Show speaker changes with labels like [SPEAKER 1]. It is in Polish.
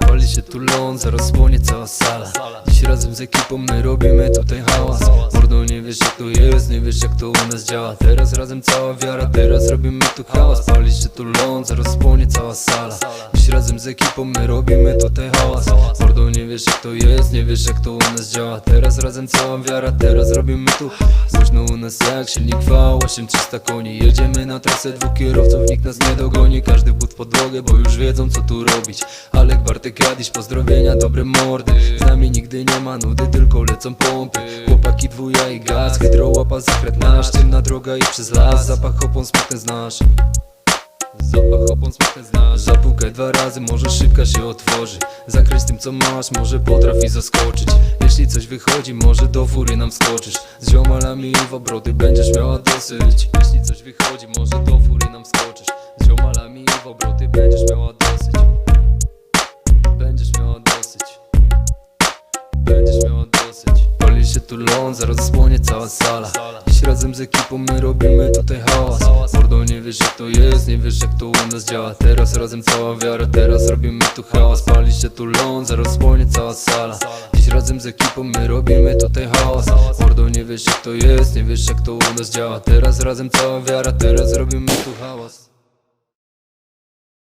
[SPEAKER 1] Pali się tu ląd, zaraz spłonie cała sala. Dziś razem z ekipą my robimy tutaj hałas Mordo nie wiesz jak to jest, nie wiesz jak to u nas działa. Teraz razem cała wiara, teraz robimy tu hałas. Pali się tu ląd, zaraz spłonie cała sala. Dziś razem z ekipą my robimy tutaj hałas. Mordo nie wiesz jak to jest, nie wiesz jak to u nas działa. Teraz razem cała wiara, teraz robimy tu Głośno u nas jak silnik V, 8300 koni. Jedziemy na trasę dwóch kierowców, nikt nas nie dogoni. Każdy but w podłogę, bo już wiedzą co tu robić. Alek, Bartek, Jadiś, pozdrowienia, dobre mordy. Z nami nigdy nie ma nudy, tylko lecą pompy. Chłopaki dwuja i gaz, hydrołapa, zakręt nasz Ciemna droga i przez las, zapach opon smutny znasz. Zapach opon smutny znasz. Zapukaj dwa razy, może szybka się otworzy. Zakryć tym co masz, może potrafi zaskoczyć. Jeśli coś wychodzi, może do fury nam skoczysz. Z ziomalami w obrody będziesz miała dosyć. Jeśli coś wychodzi, może do fury nam skoczysz. Z ziomalami w obrody będziesz miała dosyć. Będziesz miała dosyć się tu ląd, zaraz spłonie cała sala. Dziś razem z ekipą my robimy tutaj hałas. Mordo nie wiesz jak to jest, nie wiesz jak to u nas działa. Teraz razem cała wiara, teraz robimy tu hałas. Pali się tu ląd, zaraz spłonie cała sala. Dziś razem z ekipą my robimy tutaj hałas. Mordo nie wiesz jak to jest, nie wiesz jak to u nas działa. Teraz razem cała wiara, teraz robimy tu hałas